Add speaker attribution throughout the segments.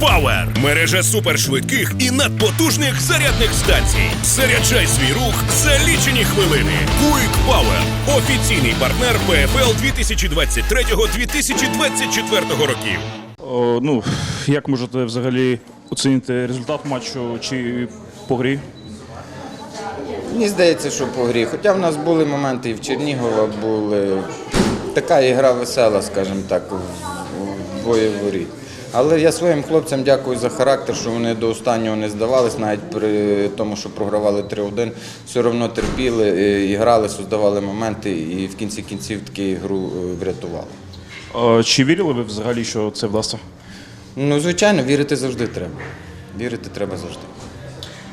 Speaker 1: Power – мережа супершвидких і надпотужних зарядних станцій. Заряджай свій рух за лічені хвилини. Quick Power – офіційний партнер ПФЛ 2023-2024 років.
Speaker 2: О, ну, як можете взагалі оцінити результат матчу чи по грі?
Speaker 3: Мені здається, що по грі. Хоча в нас були моменти і в Чернігова були така ігра весела, скажімо так, в- воріт. Але я своїм хлопцям дякую за характер, що вони до останнього не здавались, навіть при тому, що програвали 3-1, все одно терпіли, е, і грали, создавали моменти і в кінці кінців таки ігру е, врятували.
Speaker 2: О, чи вірили ви взагалі, що це вдасться?
Speaker 3: Ну, звичайно, вірити завжди треба. Вірити треба завжди.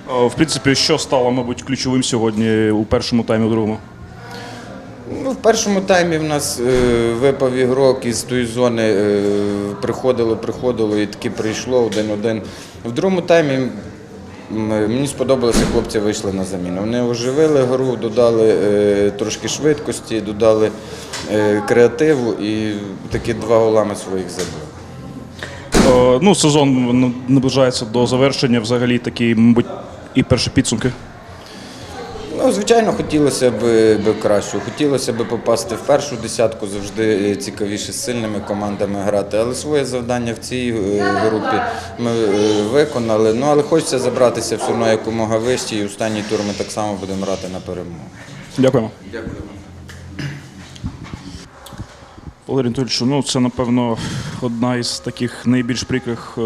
Speaker 2: В принципі, що стало, мабуть, ключовим сьогодні у першому таймі, у другому?
Speaker 3: Ну, в першому таймі в нас е, випав ігрок із тої зони, е, приходило, приходило і таки прийшло один-один. В другому таймі мені сподобалося, хлопці вийшли на заміну. Вони оживили гру, додали е, трошки швидкості, додали е, креативу і такі два голами своїх забили.
Speaker 2: О, ну, сезон наближається до завершення, взагалі такі, мабуть, і перші підсумки.
Speaker 3: Ну, звичайно, хотілося б, б краще. Хотілося б попасти в першу десятку, завжди е, цікавіше з сильними командами грати. Але своє завдання в цій е, групі ми е, виконали. Ну, але хочеться забратися все одно якомога вище, і останній тур ми так само будемо грати на перемогу.
Speaker 2: Дякуємо.
Speaker 3: Дякую.
Speaker 2: Валерій Анатольович, ну це напевно одна із таких найбільш прикрих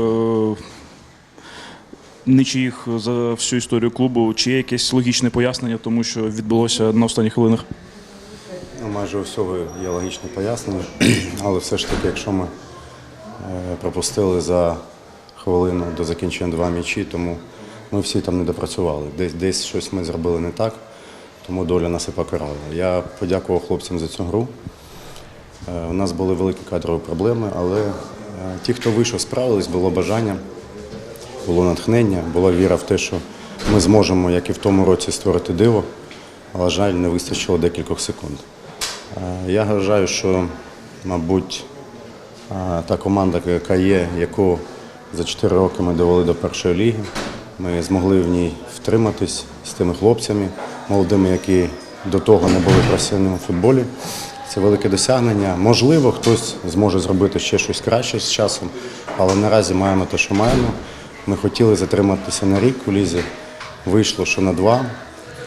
Speaker 2: нічиїх за всю історію клубу. Чи є якесь логічне пояснення, тому що відбулося на останніх хвилинах?
Speaker 4: Ну, майже у всього є логічне пояснення, але все ж таки, якщо ми е, пропустили за хвилину до закінчення два м'ячі, тому ми всі там не допрацювали. Десь, десь щось ми зробили не так, тому доля нас і покарала. Я подякував хлопцям за цю гру. Е, У нас були великі кадрові проблеми, але е, ті, хто вийшов, справились, було бажання, було натхнення, була віра в те, що ми зможемо, як і в тому році, створити диво, але жаль, не вистачило декількох секунд. Е, Я вважаю, що, мабуть, е, та команда, яка є, яку за 4 роки ми довели до першої ліги, ми змогли в ній втриматись з тими хлопцями молодими, які до того не були в футболі. Це велике досягнення. Можливо, хтось зможе зробити ще щось краще з часом, але наразі маємо те, що маємо. Ми хотіли затриматися на рік у лізі, вийшло, що на два.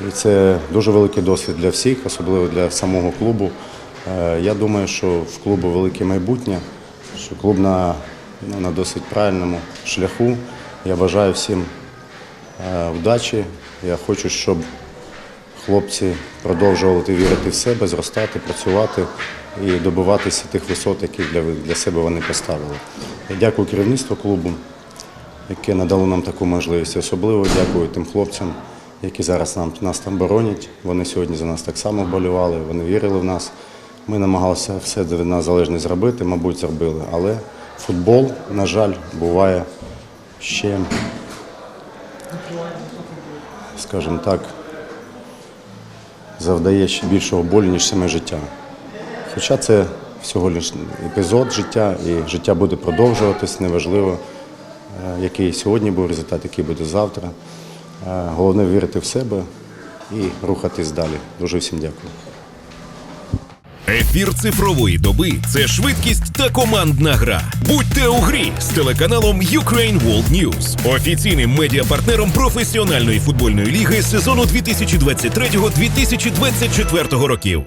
Speaker 4: І це дуже великий досвід для всіх, особливо для самого клубу. Е, Я думаю, що в клубу велике майбутнє, що клуб на, ну, на досить правильному шляху. Я бажаю всім е, вдачі. Я хочу, щоб хлопці продовжували вірити в себе, зростати, працювати і добиватися тих висот, які для, для себе вони поставили. Я дякую керівництву клубу, яке надало нам таку можливість. Особливо дякую тим хлопцям, які зараз нам, нас там боронять. Вони сьогодні за нас так само вболівали, вони вірили в нас. Ми намагалися все від нас залежне зробити, мабуть, зробили. Але футбол, на жаль, буває ще, скажімо так, завдає ще більшого болю, ніж саме життя. Хоча це всього лише епізод життя, і життя буде продовжуватись, неважливо, який сьогодні був результат, який буде завтра. Е, Головне вірити в себе і рухатись далі. Дуже всім дякую.
Speaker 1: Ефір цифрової доби це швидкість та командна гра. Будьте у грі з телеканалом Ukraine World News, офіційним медіапартнером професіональної футбольної ліги сезону 2023-2024 років.